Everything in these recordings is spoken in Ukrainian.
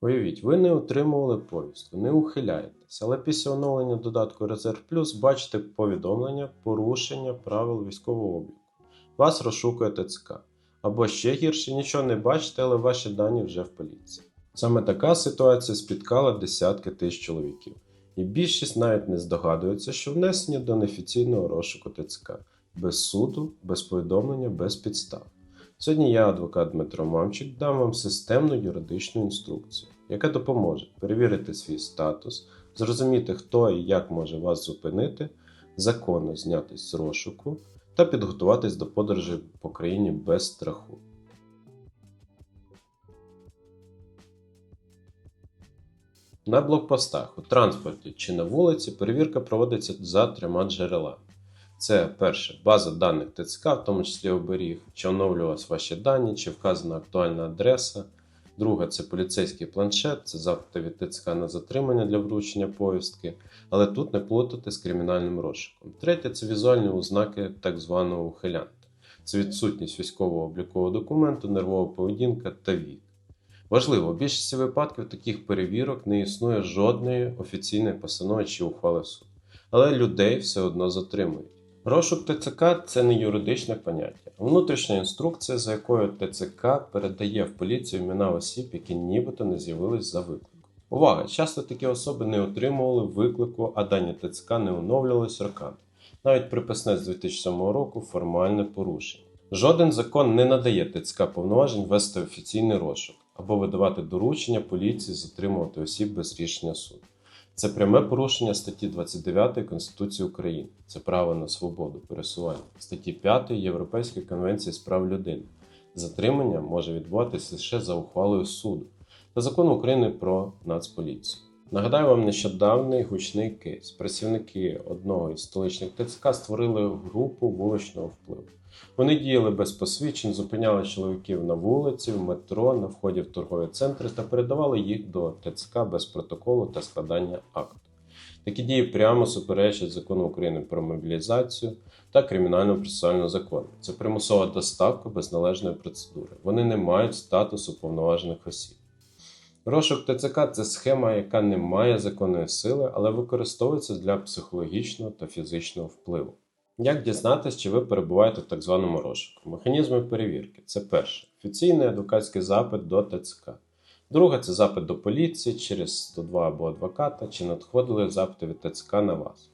Уявіть, ви не отримували повістку, не ухиляєтесь, але після оновлення додатку Резерв Плюс бачите повідомлення порушення правил військового обліку. Вас розшукує ТЦК. Або ще гірше, нічого не бачите, але ваші дані вже в поліції. Саме така ситуація спіткала десятки тисяч чоловіків, і більшість навіть не здогадується, що внесені до неофіційного розшуку ТЦК без суду, без повідомлення, без підстав. Сьогодні я, адвокат Дмитро Мамчик, дам вам системну юридичну інструкцію, яка допоможе перевірити свій статус, зрозуміти, хто і як може вас зупинити, законно знятись з розшуку та підготуватись до подорожі по країні без страху. На блокпостах у транспорті чи на вулиці перевірка проводиться за трьома джерелами. Це перше база даних ТЦК, в тому числі оберіг, чи оновлювалися ваші дані, чи вказана актуальна адреса. Друге це поліцейський планшет, це запити від ТЦК на затримання для вручення повістки, але тут не плутати з кримінальним розшуком. Третє це візуальні ознаки так званого ухилянта. Це відсутність військового облікового документу, нервова поведінка та вік. Важливо, у більшості випадків таких перевірок не існує жодної офіційної постанови чи ухвали суду. Але людей все одно затримують. Розшук ТЦК це не юридичне поняття, а внутрішня інструкція, за якою ТЦК передає в поліцію імена осіб, які нібито не з'явились за викликом. Увага! Часто такі особи не отримували виклику, а дані ТЦК не оновлювались роками. Навіть приписне з 2007 року формальне порушення. Жоден закон не надає ТЦК повноважень вести офіційний розшук або видавати доручення поліції затримувати осіб без рішення суду. Це пряме порушення статті 29 Конституції України. Це право на свободу пересування, статті 5 Європейської конвенції з прав людини. Затримання може відбуватися лише за ухвалою суду та закону України про Нацполіцію. Нагадаю вам нещодавний гучний кейс. Працівники одного із столичних ТЦК створили групу вуличного впливу. Вони діяли без посвідчень, зупиняли чоловіків на вулиці, в метро, на вході в торгові центри та передавали їх до ТЦК без протоколу та складання акту. Такі дії прямо суперечать закону України про мобілізацію та кримінального процесуального закону. Це примусова доставка без належної процедури. Вони не мають статусу повноважених осіб. Розшук ТЦК це схема, яка не має законної сили, але використовується для психологічного та фізичного впливу. Як дізнатися, чи ви перебуваєте в так званому розшуку? Механізми перевірки це перше офіційний адвокатський запит до ТЦК. Друге це запит до поліції через 102 або адвоката, чи надходили запити від ТЦК на вас.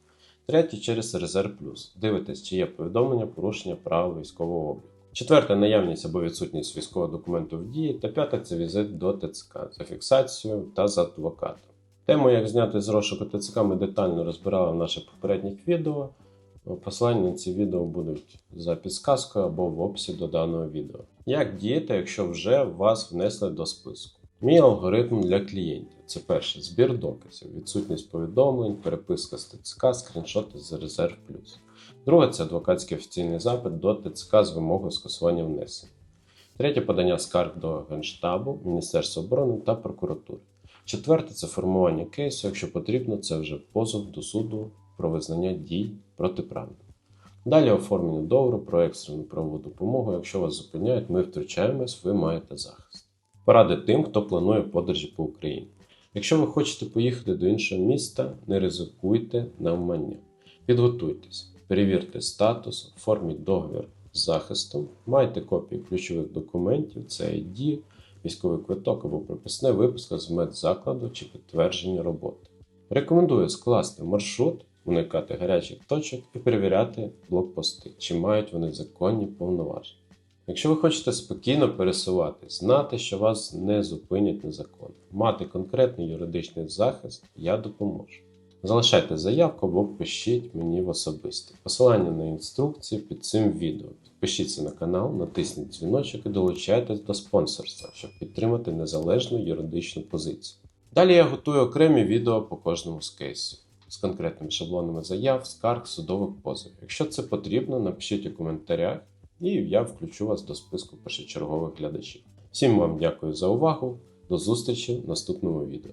Третє через Резерв Плюс. Дивитесь, чи є повідомлення порушення правил військового обліку. Четверте наявність або відсутність військового документу в дії. Та п'яте це візит до ТЦК за фіксацією та з адвокатом. Тему, як зняти з розшуку ТЦК, ми детально розбирали в наших попередніх відео. Посилання на ці відео будуть за підсказкою або в описі до даного відео. Як діяти, якщо вже вас внесли до списку? Мій алгоритм для клієнтів це перше збір доказів, відсутність повідомлень, переписка з ТЦК, скріншоти з Резерв Плюс. Друге це адвокатський офіційний запит до ТЦК з вимогою скасування внесення. Третє подання скарг до Генштабу, Міністерства оборони та прокуратури. Четверте це формування кейсу, якщо потрібно, це вже позов до суду про визнання дій протиправними. Далі оформлення договору про екстрену правову допомогу. Якщо вас зупиняють, ми втручаємось, ви маєте захист. Поради тим, хто планує подорожі по Україні. Якщо ви хочете поїхати до іншого міста, не ризикуйте навмання. Підготуйтесь, перевірте статус, оформіть договір з захистом, майте копії ключових документів, це ID, військовий квиток або приписне випуска з медзакладу чи підтвердження роботи. Рекомендую скласти маршрут уникати гарячих точок і перевіряти блокпости, чи мають вони законні повноваження. Якщо ви хочете спокійно пересуватись, знати, що вас не зупинять незаконно, мати конкретний юридичний захист, я допоможу. Залишайте заявку або пишіть мені в особисті. Посилання на інструкції під цим відео. Підпишіться на канал, натисніть дзвіночок і долучайтесь до спонсорства, щоб підтримати незалежну юридичну позицію. Далі я готую окремі відео по кожному з кейсів з конкретними шаблонами заяв, скарг, судових позовів. Якщо це потрібно, напишіть у коментарях, і я включу вас до списку першочергових глядачів. Всім вам дякую за увагу. До зустрічі в наступному відео.